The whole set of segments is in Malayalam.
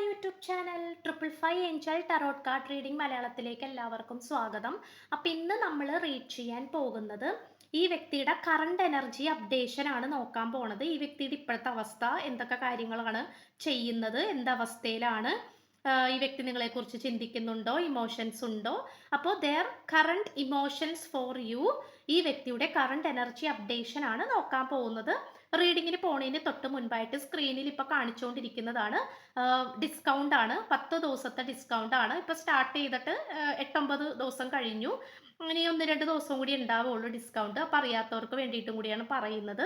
My YouTube channel triple five angel tarot card reading മലയാളത്തിലേക്ക് എല്ലാവർക്കും സ്വാഗതം. അപ്പം ഇന്ന് നമ്മൾ റീഡ് ചെയ്യാൻ പോകുന്നത് ഈ വ്യക്തിയുടെ കറണ്ട് എനർജി അപ്ഡേഷൻ ആണ് നോക്കാൻ പോണത്. ഈ വ്യക്തിയുടെ ഇപ്പോഴത്തെ അവസ്ഥ എന്തൊക്കെ കാര്യങ്ങളാണ് ചെയ്യുന്നത്? എന്തവസ്ഥയിലാണ് ഈ വ്യക്തി നിങ്ങളെക്കുറിച്ച് ചിന്തിക്കുന്നുണ്ടോ? ഇമോഷൻസ് ഉണ്ടോ? അപ്പോൾ their current emotions for you ഈ വ്യക്തിയുടെ കറണ്ട് എനർജി അപ്ഡേഷൻ ആണ് നോക്കാൻ പോകുന്നത്. റീഡിങ്ങിന് പോണതിന് തൊട്ട് മുൻപായിട്ട് സ്ക്രീനിൽ ഇപ്പോൾ കാണിച്ചുകൊണ്ടിരിക്കുന്നതാണ് ഡിസ്കൗണ്ട് ആണ്. പത്ത് ദിവസത്തെ ഡിസ്കൗണ്ട് ആണ്. ഇപ്പോൾ സ്റ്റാർട്ട് ചെയ്തിട്ട് എട്ടൊമ്പത് ദിവസം കഴിഞ്ഞു. ഇനി ഒന്ന് രണ്ട് ദിവസം കൂടി ഉണ്ടാവുള്ളൂ ഡിസ്കൗണ്ട് അപ്പോൾ അറിയാത്തവർക്ക് വേണ്ടിയിട്ടും കൂടിയാണ് പറയുന്നത്.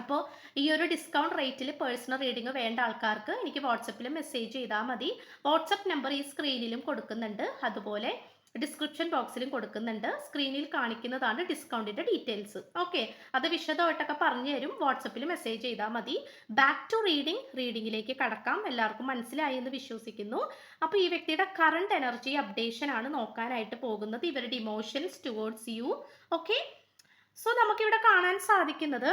അപ്പോൾ ഈ ഒരു ഡിസ്കൗണ്ട് റേറ്റിൽ പേഴ്സണൽ റീഡിംഗ് വേണ്ട ആൾക്കാർക്ക് എനിക്ക് വാട്സപ്പിൽ മെസ്സേജ് ചെയ്താൽ മതി. വാട്സപ്പ് നമ്പർ ഈ സ്ക്രീനിലും കൊടുക്കുന്നുണ്ട്. അതുപോലെ ഡിസ്ക്രിപ്ഷൻ ബോക്സിലും കൊടുക്കുന്നുണ്ട്. സ്ക്രീനിൽ കാണിക്കുന്നതാണ് ഡിസ്കൗണ്ടിന്റെ ഡീറ്റെയിൽസ് ഓക്കെ അത് വിശദമായിട്ടൊക്കെ പറഞ്ഞു തരും. വാട്സപ്പിൽ മെസ്സേജ് ചെയ്താൽ മതി. ബാക്ക് ടു റീഡിംഗ് റീഡിങ്ങിലേക്ക് കടക്കാം. എല്ലാവർക്കും മനസ്സിലായി എന്ന് വിശ്വസിക്കുന്നു. അപ്പോൾ ഈ വ്യക്തിയുടെ കറണ്ട് എനർജി അപ്ഡേഷൻ ആണ് നോക്കാനായിട്ട് പോകുന്നത്. ഇവരുടെ emotions towards you okay so നമുക്കിവിടെ കാണാൻ സാധിക്കുന്നത്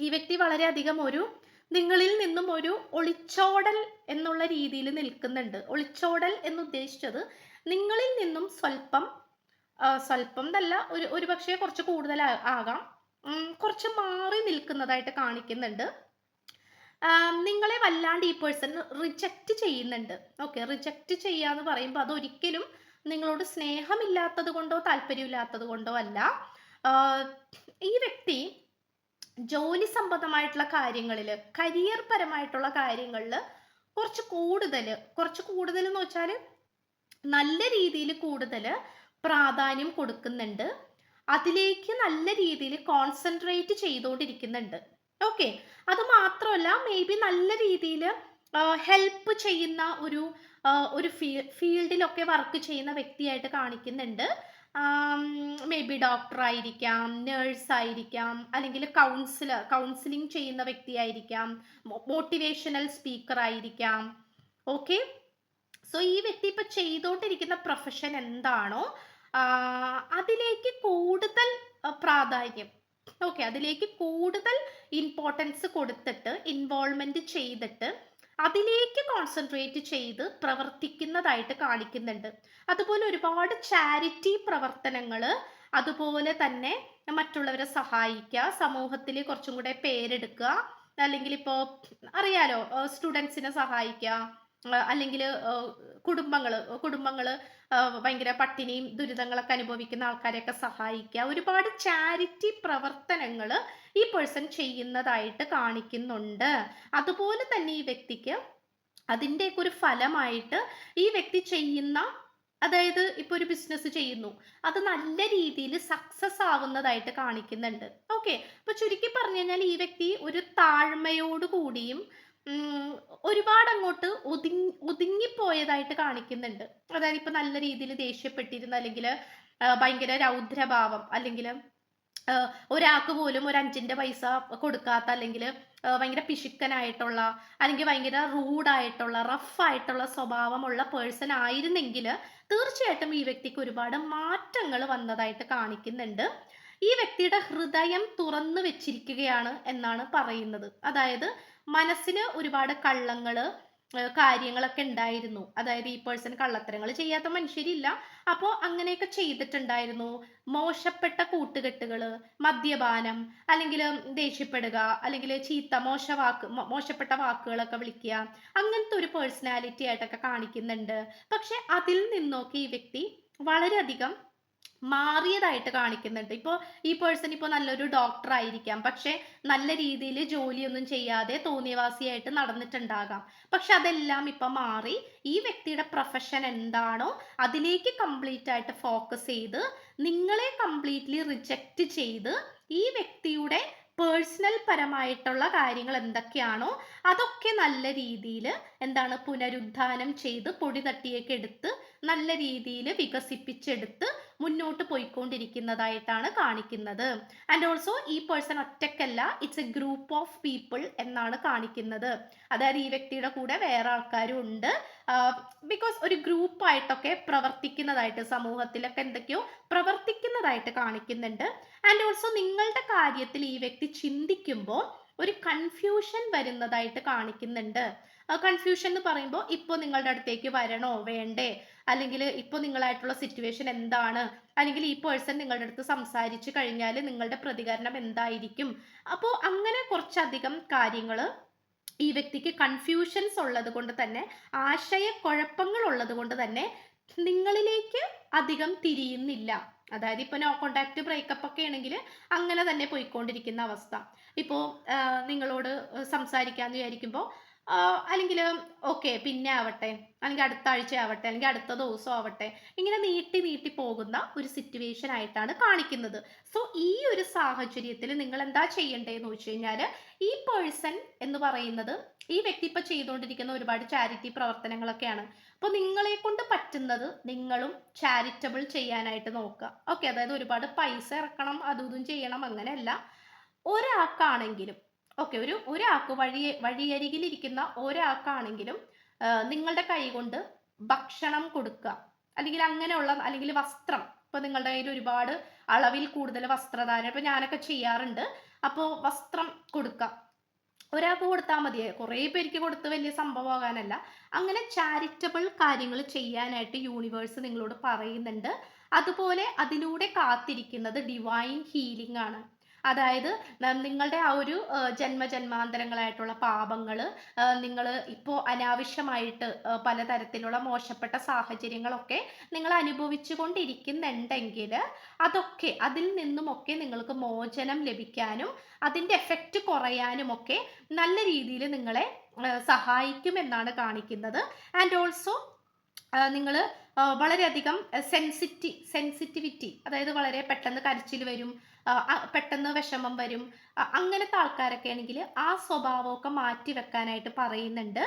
ഈ വ്യക്തി വളരെയധികം ഒരു നിങ്ങളിൽ നിന്നും ഒരു ഒളിച്ചോടൽ എന്നുള്ള രീതിയിൽ നിൽക്കുന്നുണ്ട്. ഒളിച്ചോടൽ എന്ന് ഉദ്ദേശിച്ചത് നിങ്ങളിൽ നിന്നും സ്വല്പം സ്വല്പം എന്നല്ല ഒരു ഒരു പക്ഷേ കുറച്ച് കൂടുതൽ ആകാം. കുറച്ച് മാറി നിൽക്കുന്നതായിട്ട് കാണിക്കുന്നുണ്ട്. നിങ്ങളെ വല്ലാണ്ട് ഈ പേഴ്സൺ റിജക്റ്റ് ചെയ്യുന്നുണ്ട്. ഓക്കെ റിജക്റ്റ് ചെയ്യുക എന്ന് പറയുമ്പോൾ അതൊരിക്കലും നിങ്ങളോട് സ്നേഹമില്ലാത്തത് കൊണ്ടോ താല്പര്യമില്ലാത്തത് കൊണ്ടോ അല്ല. ഈ വ്യക്തി ജോലി സംബന്ധമായിട്ടുള്ള കാര്യങ്ങളിൽ കരിയർ പരമായിട്ടുള്ള കാര്യങ്ങളിൽ കുറച്ച് കൂടുതൽ കുറച്ച് കൂടുതൽ എന്ന് വെച്ചാൽ നല്ല രീതിയിൽ കൂടുതൽ പ്രാധാന്യം കൊടുക്കുന്നുണ്ട്. അതിലേക്ക് നല്ല രീതിയിൽ കോൺസെൻട്രേറ്റ് ചെയ്തുകൊണ്ടിരിക്കുന്നുണ്ട്. ഓക്കെ അത് മാത്രമല്ല മേ ബി നല്ല രീതിയിൽ ഹെൽപ്പ് ചെയ്യുന്ന ഒരു ഒരു ഫീ ഫീൽഡിലൊക്കെ വർക്ക് ചെയ്യുന്ന വ്യക്തിയായിട്ട് കാണിക്കുന്നുണ്ട്. മേ ബി ഡോക്ടർ ആയിരിക്കാം നേഴ്സ് ആയിരിക്കാം അല്ലെങ്കിൽ കൗൺസിലർ കൗൺസിലിംഗ് ചെയ്യുന്ന വ്യക്തിയായിരിക്കാം മോട്ടിവേഷണൽ സ്പീക്കർ ആയിരിക്കാം. ഓക്കെ സോ ഈ വ്യക്തി ഇപ്പൊ ചെയ്തുകൊണ്ടിരിക്കുന്ന പ്രൊഫഷൻ എന്താണോ അതിലേക്ക് കൂടുതൽ പ്രാധാന്യം ഓക്കെ അതിലേക്ക് കൂടുതൽ ഇമ്പോർട്ടൻസ് കൊടുത്തിട്ട് ഇൻവോൾവ്മെന്റ് ചെയ്തിട്ട് അതിലേക്ക് കോൺസെൻട്രേറ്റ് ചെയ്ത് പ്രവർത്തിക്കുന്നതായിട്ട് കാണിക്കുന്നുണ്ട്. അതുപോലെ ഒരുപാട് ചാരിറ്റി പ്രവർത്തനങ്ങൾ അതുപോലെ തന്നെ മറ്റുള്ളവരെ സഹായിക്കുക സമൂഹത്തിൽ കുറച്ചും കൂടെ പേരെടുക്കുക അല്ലെങ്കിൽ ഇപ്പോൾ അറിയാലോ സ്റ്റുഡൻസിനെ സഹായിക്കുക അല്ലെങ്കിൽ കുടുംബങ്ങൾ കുടുംബങ്ങൾ ഭയങ്കര പട്ടിണിയും ദുരിതങ്ങളൊക്കെ അനുഭവിക്കുന്ന ആൾക്കാരെയൊക്കെ സഹായിക്കുക. ഒരുപാട് ചാരിറ്റി പ്രവർത്തനങ്ങൾ ഈ പേഴ്സൺ ചെയ്യുന്നതായിട്ട് കാണിക്കുന്നുണ്ട്. അതുപോലെ തന്നെ ഈ വ്യക്തിക്ക് അതിന്റെയൊക്കെ ഒരു ഫലമായിട്ട് ഈ വ്യക്തി ചെയ്യുന്ന അതായത് ഇപ്പോൾ ഒരു ബിസിനസ് ചെയ്യുന്നു അത് നല്ല രീതിയിൽ സക്സസ് ആവുന്നതായിട്ട് കാണിക്കുന്നുണ്ട്. ഓക്കെ. അപ്പോൾ ചുരുക്കി പറഞ്ഞു കഴിഞ്ഞാൽ ഈ വ്യക്തി ഒരു താഴ്മയോട് കൂടിയും ഒരുപാട് അങ്ങോട്ട് ഒതുങ്ങി ഒതുങ്ങിപ്പോയതായിട്ട് കാണിക്കുന്നുണ്ട്. അതായത് ഇപ്പൊ നല്ല രീതിയിൽ ദേഷ്യപ്പെട്ടിരുന്ന അല്ലെങ്കിൽ ഭയങ്കര രൗദ്രഭാവം അല്ലെങ്കിൽ ഒരാൾക്ക് പോലും ഒരു അഞ്ചിന്റെ പൈസ കൊടുക്കാത്ത അല്ലെങ്കിൽ ഭയങ്കര പിശുക്കനായിട്ടുള്ള അല്ലെങ്കിൽ ഭയങ്കര റൂഡായിട്ടുള്ള റഫായിട്ടുള്ള സ്വഭാവമുള്ള പേഴ്സൺ ആയിരുന്നെങ്കിൽ തീർച്ചയായിട്ടും ഈ വ്യക്തിക്ക് ഒരുപാട് മാറ്റങ്ങൾ വന്നതായിട്ട് കാണിക്കുന്നുണ്ട്. ഈ വ്യക്തിയുടെ ഹൃദയം തുറന്നു വെച്ചിരിക്കുകയാണ് എന്നാണ് പറയുന്നത്. അതായത് മനസ്സിന് ഒരുപാട് കള്ളങ്ങൾ ഏഹ് കാര്യങ്ങളൊക്കെ ഉണ്ടായിരുന്നു. അതായത് ഈ പേഴ്സൺ കള്ളത്തരങ്ങൾ ചെയ്യാത്ത മനുഷ്യരില്ല. അപ്പോൾ അങ്ങനെയൊക്കെ ചെയ്തിട്ടുണ്ടായിരുന്നു. മോശപ്പെട്ട കൂട്ടുകെട്ടുകൾ മദ്യപാനം അല്ലെങ്കിൽ ദേഷ്യപ്പെടുക അല്ലെങ്കിൽ ചീത്ത മോശ വാക്ക് മോശപ്പെട്ട വാക്കുകളൊക്കെ വിളിക്കുക അങ്ങനത്തെ ഒരു പേഴ്സണാലിറ്റി ആയിട്ടൊക്കെ കാണിക്കുന്നുണ്ട്. പക്ഷെ അതിൽ നിന്നൊക്കെ ഈ വ്യക്തി വളരെയധികം മാറിയതായിട്ട് കാണിക്കുന്നുണ്ട്. ഇപ്പോൾ ഈ പേഴ്സൺ ഇപ്പോൾ നല്ലൊരു ഡോക്ടർ ആയിരിക്കാം. പക്ഷെ നല്ല രീതിയിൽ ജോലിയൊന്നും ചെയ്യാതെ തോന്നിയവാസിയായിട്ട് നടന്നിട്ടുണ്ടാകാം. പക്ഷെ അതെല്ലാം ഇപ്പം മാറി ഈ വ്യക്തിയുടെ പ്രൊഫഷൻ എന്താണോ അതിലേക്ക് കംപ്ലീറ്റ് ആയിട്ട് ഫോക്കസ് ചെയ്ത് നിങ്ങളെ കംപ്ലീറ്റ്ലി റിജക്റ്റ് ചെയ്ത് ഈ വ്യക്തിയുടെ പേഴ്സണൽ പരമായിട്ടുള്ള കാര്യങ്ങൾ എന്തൊക്കെയാണോ അതൊക്കെ നല്ല രീതിയിൽ എന്താണ് പുനരുദ്ധാനം ചെയ്ത് പൊടി തട്ടിയൊക്കെ എടുത്ത് നല്ല രീതിയിൽ വികസിപ്പിച്ചെടുത്ത് മുന്നോട്ട് പോയിക്കൊണ്ടിരിക്കുന്നതായിട്ടാണ് കാണിക്കുന്നത്. ആൻഡ് ഓൾസോ ഈ person ഒറ്റക്കല്ല it's a group of people എന്നാണ് കാണിക്കുന്നത്. അതായത് ഈ വ്യക്തിയുടെ കൂടെ വേറെ ആൾക്കാരും ഉണ്ട്. ബിക്കോസ് ഒരു ഗ്രൂപ്പായിട്ടൊക്കെ പ്രവർത്തിക്കുന്നതായിട്ട് സമൂഹത്തിലൊക്കെ എന്തൊക്കെയോ പ്രവർത്തിക്കുന്നതായിട്ട് കാണിക്കുന്നുണ്ട്. ആൻഡ് ഓൾസോ നിങ്ങളുടെ കാര്യത്തിൽ ഈ വ്യക്തി ചിന്തിക്കുമ്പോൾ ഒരു കൺഫ്യൂഷൻ വരുന്നതായിട്ട് കാണിക്കുന്നുണ്ട്. കൺഫ്യൂഷൻ എന്ന് പറയുമ്പോൾ ഇപ്പോൾ നിങ്ങളുടെ അടുത്തേക്ക് വരണോ? വേണ്ടേ? അല്ലെങ്കിൽ ഇപ്പോൾ നിങ്ങളായിട്ടുള്ള സിറ്റുവേഷൻ എന്താണ്? അല്ലെങ്കിൽ ഈ പേഴ്സൺ നിങ്ങളുടെ അടുത്ത് സംസാരിച്ചു കഴിഞ്ഞാൽ നിങ്ങളുടെ പ്രതികരണം എന്തായിരിക്കും? അപ്പോൾ അങ്ങനെ കുറച്ചധികം കാര്യങ്ങൾ ഈ വ്യക്തിക്ക് കൺഫ്യൂഷൻസ് ഉള്ളത് കൊണ്ട് തന്നെ ആശയക്കുഴപ്പങ്ങൾ ഉള്ളത് കൊണ്ട് തന്നെ നിങ്ങളിലേക്ക് അധികം തിരിയുന്നില്ല. അതായത് ഇപ്പോൾ നോ കോണ്ടാക്ട് ബ്രേക്കപ്പ് ഒക്കെ ആണെങ്കിൽ അങ്ങനെ തന്നെ പോയിക്കൊണ്ടിരിക്കുന്ന അവസ്ഥ. ഇപ്പോൾ നിങ്ങളോട് സംസാരിക്കാമെന്ന് വിചാരിക്കുമ്പോൾ അല്ലെങ്കിൽ ഓക്കെ പിന്നെ ആവട്ടെ അല്ലെങ്കിൽ അടുത്ത ആഴ്ച ആവട്ടെ അല്ലെങ്കിൽ അടുത്ത ദിവസം ആവട്ടെ ഇങ്ങനെ നീട്ടി നീട്ടി പോകുന്ന ഒരു സിറ്റുവേഷൻ ആയിട്ടാണ് കാണിക്കുന്നത്. സോ ഈ ഒരു സാഹചര്യത്തിൽ നിങ്ങൾ എന്താ ചെയ്യേണ്ടതെന്ന് വെച്ച് കഴിഞ്ഞാൽ ഈ പേഴ്സൺ എന്ന് പറയുന്നത് ഈ വ്യക്തി ഇപ്പൊ ചെയ്തുകൊണ്ടിരിക്കുന്ന ഒരുപാട് ചാരിറ്റി പ്രവർത്തനങ്ങളൊക്കെയാണ്. അപ്പോൾ നിങ്ങളെ കൊണ്ട് പറ്റുന്നത് നിങ്ങളും ചാരിറ്റബിൾ ചെയ്യാനായിട്ട് നോക്കുക. ഓക്കെ അതായത് ഒരുപാട് പൈസ ഇറക്കണം അതും ഇതും ചെയ്യണം അങ്ങനെയല്ല. ഒരാൾക്കാണെങ്കിലും ഓക്കെ ഒരു ഒരാൾക്ക് വഴി വഴിയരികിലിരിക്കുന്ന ഒരാൾക്കാണെങ്കിലും നിങ്ങളുടെ കൈ കൊണ്ട് ഭക്ഷണം കൊടുക്കുക. അല്ലെങ്കിൽ അങ്ങനെയുള്ള അല്ലെങ്കിൽ വസ്ത്രം. ഇപ്പൊ നിങ്ങളുടെ കയ്യിൽ ഒരുപാട് അളവിൽ കൂടുതൽ വസ്ത്രധാരണം ഇപ്പൊ ഞാനൊക്കെ ചെയ്യാറുണ്ട്. അപ്പോൾ വസ്ത്രം കൊടുക്കുക. ഒരാൾക്ക് കൊടുത്താൽ മതി. കുറേ പേർക്ക് കൊടുത്ത് വലിയ സംഭവമാകാനല്ല അങ്ങനെ ചാരിറ്റബിൾ കാര്യങ്ങൾ ചെയ്യാനായിട്ട് യൂണിവേഴ്സ് നിങ്ങളോട് പറയുന്നുണ്ട്. അതുപോലെ അതിലൂടെ കാത്തിരിക്കുന്നത് ഡിവൈൻ ഹീലിംഗ് ആണ്. അതായത് നിങ്ങളുടെ ആ ഒരു ജന്മജന്മാന്തരങ്ങളായിട്ടുള്ള പാപങ്ങൾ നിങ്ങൾ ഇപ്പോൾ അനാവശ്യമായിട്ട് പലതരത്തിലുള്ള മോശപ്പെട്ട സാഹചര്യങ്ങളൊക്കെ നിങ്ങൾ അനുഭവിച്ചു കൊണ്ടിരിക്കുന്നുണ്ടെങ്കിൽ അതൊക്കെ അതിൽ നിന്നുമൊക്കെ നിങ്ങൾക്ക് മോചനം ലഭിക്കാനും അതിന്റെ എഫക്റ്റ് കുറയാനും ഒക്കെ നല്ല രീതിയിൽ നിങ്ങളെ സഹായിക്കുമെന്നാണ് കാണിക്കുന്നത്. ആൻഡ് ഓൾസോ നിങ്ങൾ വളരെയധികം സെൻസിറ്റി സെൻസിറ്റിവിറ്റി അതായത് വളരെ പെട്ടെന്ന് കരച്ചിൽ വരും പെട്ടെന്ന് വിഷമം വരും. അങ്ങനത്തെ ആൾക്കാരൊക്കെ ആണെങ്കിൽ ആ സ്വഭാവമൊക്കെ മാറ്റി വെക്കാനായിട്ട് പറയുന്നുണ്ട്.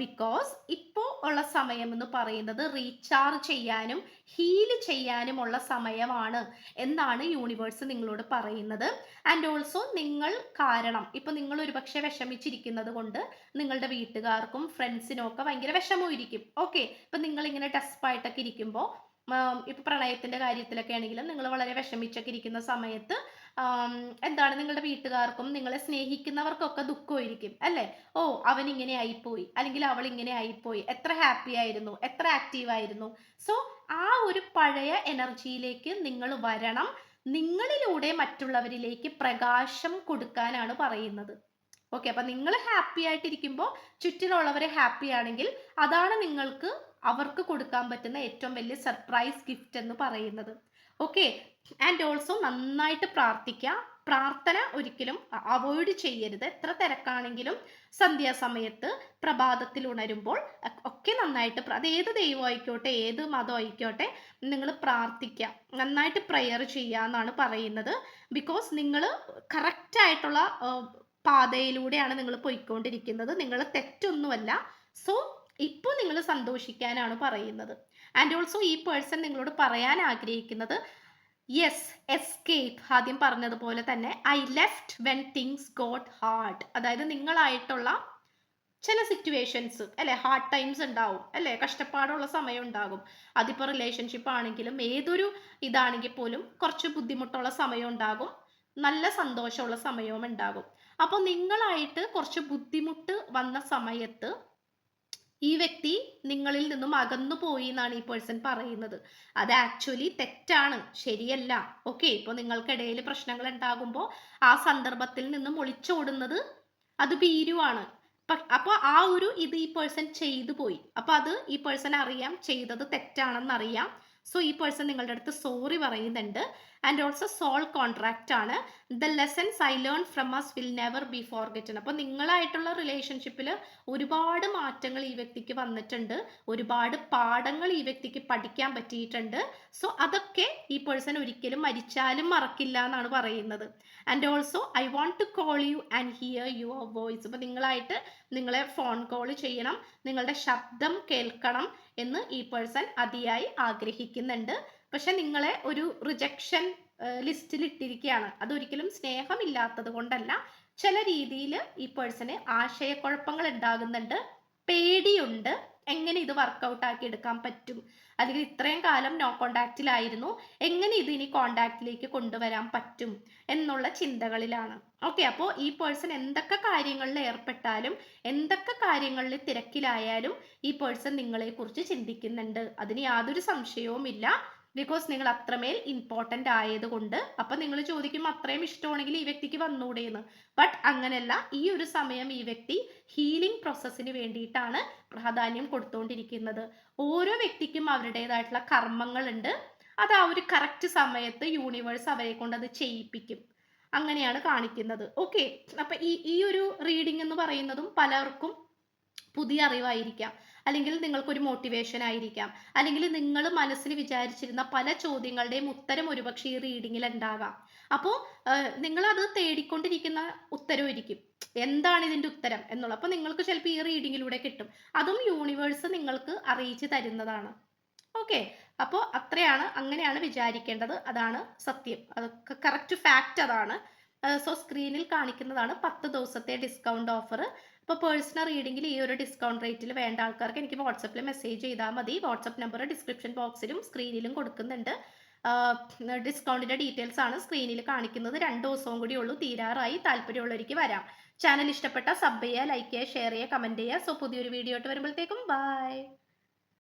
ബിക്കോസ് ഇപ്പോൾ ഉള്ള സമയം എന്ന് പറയുന്നത് റീചാർജ് ചെയ്യാനും ഹീൽ ചെയ്യാനുമുള്ള സമയമാണ് എന്നാണ് യൂണിവേഴ്സ് നിങ്ങളോട് പറയുന്നത്. ആൻഡ് ഓൾസോ നിങ്ങൾ കാരണം ഇപ്പൊ നിങ്ങൾ ഒരുപക്ഷെ വിഷമിച്ചിരിക്കുന്നത് കൊണ്ട് നിങ്ങളുടെ വീട്ടുകാർക്കും ഫ്രണ്ട്സിനും ഒക്കെ ഭയങ്കര വിഷമമായിരിക്കും. ഓക്കെ ഇപ്പൊ നിങ്ങൾ ഇങ്ങനെ ഡെസ്പായിട്ടൊക്കെ ഇരിക്കുമ്പോൾ ഇപ്പൊ പ്രണയത്തിന്റെ കാര്യത്തിലൊക്കെ ആണെങ്കിലും നിങ്ങൾ വളരെ വിഷമിച്ചൊക്കെ ഇരിക്കുന്ന സമയത്ത് എന്താണ് നിങ്ങളുടെ വീട്ടുകാർക്കും നിങ്ങളെ സ്നേഹിക്കുന്നവർക്കൊക്കെ ദുഃഖമായിരിക്കും അല്ലേ? ഓ അവൻ ഇങ്ങനെ ആയിപ്പോയി അല്ലെങ്കിൽ അവൾ ഇങ്ങനെ ആയിപ്പോയി എത്ര ഹാപ്പി ആയിരുന്നു എത്ര ആക്റ്റീവ് ആയിരുന്നു. സോ ആ ഒരു പഴയ എനർജിയിലേക്ക് നിങ്ങൾ വരണം. നിങ്ങളിലൂടെ മറ്റുള്ളവരിലേക്ക് പ്രകാശം കൊടുക്കാനാണ് പറയുന്നത്. ഓക്കെ അപ്പൊ നിങ്ങൾ ഹാപ്പി ആയിട്ടിരിക്കുമ്പോൾ ചുറ്റിലുള്ളവരെ ഹാപ്പി ആണെങ്കിൽ അതാണ് നിങ്ങൾക്ക് അവർക്ക് കൊടുക്കാൻ പറ്റുന്ന ഏറ്റവും വലിയ സർപ്രൈസ് ഗിഫ്റ്റ് എന്ന് പറയുന്നത്. ഓക്കെ ആൻഡ് ഓൾസോ നന്നായിട്ട് പ്രാർത്ഥിക്കുക. പ്രാർത്ഥന ഒരിക്കലും അവോയ്ഡ് ചെയ്യരുത്. എത്ര തിരക്കാണെങ്കിലും സന്ധ്യാസമയത്ത് പ്രഭാതത്തിൽ ഉണരുമ്പോൾ ഒക്കെ നന്നായിട്ട് അത് ഏത് ദൈവം ആയിക്കോട്ടെ ഏത് മതം ആയിക്കോട്ടെ നിങ്ങൾ പ്രാർത്ഥിക്കുക. നന്നായിട്ട് പ്രെയർ ചെയ്യുക എന്നാണ് പറയുന്നത്. ബിക്കോസ് നിങ്ങൾ കറക്റ്റായിട്ടുള്ള പാതയിലൂടെയാണ് നിങ്ങൾ പോയിക്കൊണ്ടിരിക്കുന്നത്. നിങ്ങൾ തെറ്റൊന്നുമല്ല. സോ ഇപ്പോൾ നിങ്ങൾ സന്തോഷിക്കാനാണ് പറയുന്നത്. ആൻഡ് ഓൾസോ ഈ പേഴ്സൺ നിങ്ങളോട് പറയാൻ ആഗ്രഹിക്കുന്നത് യെസ് എസ്കേപ്പ് ആദ്യം പറഞ്ഞതുപോലെ തന്നെ I left when things got hard അതായത് നിങ്ങളായിട്ടുള്ള ചില സിറ്റുവേഷൻസ് അല്ലെ? ഹാർഡ് ടൈംസ് ഉണ്ടാവും അല്ലെ? കഷ്ടപ്പാടുള്ള സമയം ഉണ്ടാകും. അതിപ്പോൾ റിലേഷൻഷിപ്പ് ആണെങ്കിലും ഏതൊരു ഇതാണെങ്കിൽ പോലും കുറച്ച് ബുദ്ധിമുട്ടുള്ള സമയം ഉണ്ടാകും നല്ല സന്തോഷമുള്ള സമയവും ഉണ്ടാകും. അപ്പോൾ നിങ്ങളായിട്ട് കുറച്ച് ബുദ്ധിമുട്ട് വന്ന സമയത്ത് ഈ വ്യക്തി നിങ്ങളിൽ നിന്നും അകന്നു പോയി എന്നാണ് ഈ പേഴ്സൺ പറയുന്നത്. അത് ആക്ച്വലി തെറ്റാണ്. ശരിയല്ല. ഓക്കെ ഇപ്പോൾ നിങ്ങൾക്കിടയിൽ പ്രശ്നങ്ങൾ ഉണ്ടാകുമ്പോൾ ആ സന്ദർഭത്തിൽ നിന്നും ഒളിച്ചോടുന്നത് അത് ഭീരുവാണ്. അപ്പോൾ ആ ഒരു ഇത് ഈ പേഴ്സൺ ചെയ്തു പോയി. അപ്പോൾ അത് ഈ പേഴ്സൺ അറിയാം ചെയ്തത് തെറ്റാണെന്ന് അറിയാം സോ ഈ പേഴ്സൺ നിങ്ങളുടെ അടുത്ത് സോറി പറയുന്നുണ്ട്. ആൻഡ് ഓൾസോ സോൾ കോൺട്രാക്റ്റ് ആണ്. The lessons I learn from us will never be forgotten അപ്പോൾ നിങ്ങളായിട്ടുള്ള റിലേഷൻഷിപ്പിൽ ഒരുപാട് മാറ്റങ്ങൾ ഈ വ്യക്തിക്ക് വന്നിട്ടുണ്ട്. ഒരുപാട് പാഠങ്ങൾ ഈ വ്യക്തിക്ക് പഠിക്കാൻ പറ്റിയിട്ടുണ്ട്. സോ അതൊക്കെ ഈ പേഴ്സൺ ഒരിക്കലും മരിച്ചാലും മറക്കില്ല എന്നാണ് പറയുന്നത്. And also I won't to call you and hear your voice അപ്പോൾ നിങ്ങളായിട്ട് നിങ്ങളെ ഫോൺ കോൾ ചെയ്യണം. നിങ്ങളുടെ ശബ്ദം കേൾക്കണം എന്ന് ഈ പേഴ്സൺ അതിയായി ആഗ്രഹിക്കുന്നുണ്ട്. പക്ഷെ നിങ്ങളെ ഒരു റിജക്ഷൻ ലിസ്റ്റിൽ ഇട്ടിരിക്കുകയാണ് അതൊരിക്കലും സ്നേഹമില്ലാത്തത് കൊണ്ടല്ല. ചില രീതിയിൽ ഈ പേഴ്സണ് ആശയക്കുഴപ്പങ്ങൾ ഉണ്ടാകുന്നുണ്ട്. പേടിയുണ്ട്. എങ്ങനെ ഇത് വർക്കൗട്ട് ആക്കി എടുക്കാൻ പറ്റും? അല്ലെങ്കിൽ ഇത്രയും കാലം നോ കോണ്ടാക്റ്റിലായിരുന്നു എങ്ങനെ ഇത് ഇനി കോണ്ടാക്റ്റിലേക്ക് കൊണ്ടുവരാൻ പറ്റും? എന്നുള്ള ചിന്തകളിലാണ്. ഓക്കെ അപ്പോൾ ഈ പേഴ്സൺ എന്തൊക്കെ കാര്യങ്ങളിൽ ഏർപ്പെട്ടാലും എന്തൊക്കെ കാര്യങ്ങളിൽ തിരക്കിലായാലും ഈ പേഴ്സൺ നിങ്ങളെ കുറിച്ച് ചിന്തിക്കുന്നുണ്ട്. അതിന് യാതൊരു സംശയവുമില്ല. ബിക്കോസ് നിങ്ങൾ അത്രമേൽ ഇമ്പോർട്ടന്റ് ആയതുകൊണ്ട് അപ്പം നിങ്ങൾ ചോദിക്കും അത്രയും ഇഷ്ടമാണെങ്കിൽ ഈ വ്യക്തിക്ക് വന്നൂടെയെന്ന് ബട്ട് അങ്ങനെയല്ല ഈ ഒരു സമയം ഈ വ്യക്തി ഹീലിംഗ് പ്രോസസ്സിന് വേണ്ടിയിട്ടാണ് പ്രാധാന്യം കൊടുത്തുകൊണ്ടിരിക്കുന്നത് ഓരോ വ്യക്തിക്കും അവരുടേതായിട്ടുള്ള കർമ്മങ്ങളുണ്ട്. അത് ആ ഒരു കറക്റ്റ് സമയത്ത് യൂണിവേഴ്സ് അവരെ കൊണ്ട് അത് ചെയ്യിപ്പിക്കും. അങ്ങനെയാണ് കാണിക്കുന്നത്. ഓക്കെ അപ്പം ഈ ഈ ഒരു റീഡിംഗ് എന്ന് പറയുന്നതും പലർക്കും പുതിയ അറിവായിരിക്കാം. അല്ലെങ്കിൽ നിങ്ങൾക്കൊരു മോട്ടിവേഷൻ ആയിരിക്കാം. അല്ലെങ്കിൽ നിങ്ങൾ മനസ്സിൽ വിചാരിച്ചിരുന്ന പല ചോദ്യങ്ങളുടെയും ഉത്തരം ഒരുപക്ഷെ ഈ റീഡിങ്ങിൽ ഉണ്ടാകാം. അപ്പോൾ നിങ്ങളത് തേടിക്കൊണ്ടിരിക്കുന്ന ഉത്തരമായിരിക്കും എന്താണ് ഇതിന്റെ ഉത്തരം എന്നുള്ളത്. അപ്പോൾ നിങ്ങൾക്ക് ചിലപ്പോൾ ഈ റീഡിങ്ങിലൂടെ കിട്ടും. അതും യൂണിവേഴ്സ് നിങ്ങൾക്ക് അറിയിച്ചു തരുന്നതാണ്. ഓക്കെ അപ്പോൾ അത്രയാണ്. അങ്ങനെയാണ് വിചാരിക്കേണ്ടത്. അതാണ് സത്യം. അതൊക്കെ കറക്റ്റ് ഫാക്റ്റ് അതാണ്. സോ സ്ക്രീനിൽ കാണിക്കുന്നതാണ് പത്ത് ദിവസത്തെ ഡിസ്കൗണ്ട് ഓഫർ അപ്പോൾ പേഴ്സണൽ റീഡിങ്ങിൽ ഈ ഒരു ഡിസ്കൗണ്ട് റേറ്റിൽ വേണ്ട ആൾക്കാർക്ക് എനിക്ക് വാട്സപ്പിൽ മെസ്സേജ് ചെയ്താൽ മതി. വാട്സപ്പ് നമ്പർ ഡിസ്ക്രിപ്ഷൻ ബോക്സിലും സ്ക്രീനിലും കൊടുക്കുന്നുണ്ട്. ഡിസ്കൗണ്ടിന്റെ ഡീറ്റെയിൽസ് ആണ് സ്ക്രീനിൽ കാണിക്കുന്നത്. രണ്ട് ദിവസവും കൂടി ഉള്ളൂ തീരാറായി. താല്പര്യമുള്ളവർക്ക് വരാം. ചാനൽ ഇഷ്ടപ്പെട്ട സബ് ചെയ്യുക ലൈക്ക് ചെയ്യുക ഷെയർ ചെയ്യുക കമന്റ് ചെയ്യുക. സോ പുതിയൊരു വീഡിയോ ആയിട്ട് വരുമ്പോഴത്തേക്കും ബൈ